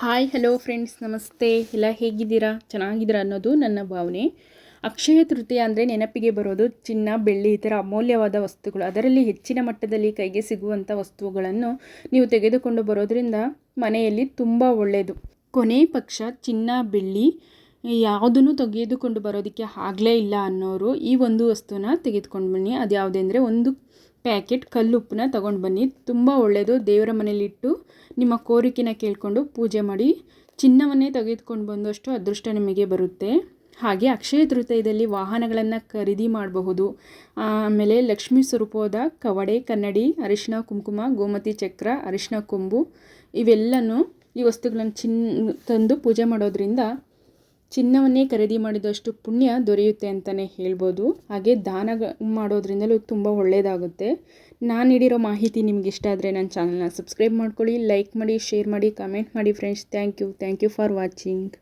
Hi hello friends ನಮಸ್ತೆ. ಎಲ್ಲ ಹೇಗಿದ್ದೀರಾ? ಚೆನ್ನಾಗಿದ್ದೀರಾ ಅನ್ನೋದು ನನ್ನ ಭಾವನೆ. ಅಕ್ಷಯ ತೃತೀಯ ಅಂದರೆ ನೆನಪಿಗೆ ಬರೋದು ಚಿನ್ನ, ಬೆಳ್ಳಿ ಥರ ಅಮೂಲ್ಯವಾದ ವಸ್ತುಗಳು. ಅದರಲ್ಲಿ ಹೆಚ್ಚಿನ ಮಟ್ಟದಲ್ಲಿ ಕೈಗೆ ಸಿಗುವಂಥ ವಸ್ತುಗಳನ್ನು ನೀವು ತೆಗೆದುಕೊಂಡು ಬರೋದರಿಂದ ಮನೆಯಲ್ಲಿ ತುಂಬ ಒಳ್ಳೆಯದು ಕೊನೆ ಪಕ್ಷ ಚಿನ್ನ, ಬೆಳ್ಳಿ. ಯಾವುದನ್ನು ತೆಗೆದುಕೊಂಡು ಬರೋದಕ್ಕೆ ಆಗಲೇ ಇಲ್ಲ ಅನ್ನೋರು ಈ ಒಂದು ವಸ್ತುನ ತೆಗೆದುಕೊಂಡು ಬನ್ನಿ. ಅದು ಯಾವುದೆಂದರೆ ಒಂದು ಪ್ಯಾಕೆಟ್ ಕಲ್ಲುಪ್ಪನ್ನ ತಗೊಂಡು ಬನ್ನಿ. ತುಂಬ ಒಳ್ಳೆಯದು ದೇವರ ಮನೇಲಿಟ್ಟು ನಿಮ್ಮ ಕೋರಿಕೆನ ಕೇಳಿಕೊಂಡು ಪೂಜೆ ಮಾಡಿ ಚಿನ್ನವನ್ನೇ ತೆಗೆದುಕೊಂಡು ಬಂದಷ್ಟು ಅದೃಷ್ಟ ನಿಮಗೆ ಬರುತ್ತೆ. ಹಾಗೆ ಅಕ್ಷಯ ತೃತೀಯದಲ್ಲಿ ವಾಹನಗಳನ್ನು ಖರೀದಿ ಮಾಡಬಹುದು. ಆಮೇಲೆ ಲಕ್ಷ್ಮೀ ಸ್ವರೂಪದ ಕವಡೆ, ಕನ್ನಡಿ ಅರಿಶಿನ ಕುಂಕುಮ, ಗೋಮತಿ ಚಕ್ರ ಅರಿಶಿನ ಕೊಂಬು, ಇವೆಲ್ಲನೂ ಈ ವಸ್ತುಗಳನ್ನು ಚಿನ್ನ ತಂದು ಪೂಜೆ ಮಾಡೋದ್ರಿಂದ ಚಿನ್ನವನ್ನೇ ಖರೀದಿ ಮಾಡಿದಷ್ಟು ಪುಣ್ಯ ದೊರೆಯುತ್ತೆ ಅಂತಲೇ ಹೇಳ್ಬೋದು. ಹಾಗೆ ದಾನ ಮಾಡೋದ್ರಿಂದಲೂ ತುಂಬ ಒಳ್ಳೆಯದಾಗುತ್ತೆ ನಾನು ನೀಡಿರೋ ಮಾಹಿತಿ ನಿಮ್ಗೆ ಇಷ್ಟ ಆದರೆ ನನ್ನ ಚಾನಲ್ನ ಸಬ್ಸ್ಕ್ರೈಬ್ ಮಾಡ್ಕೊಳ್ಳಿ ಲೈಕ್ ಮಾಡಿ ಶೇರ್ ಮಾಡಿ ಕಮೆಂಟ್ ಮಾಡಿ friends thank you thank you for watching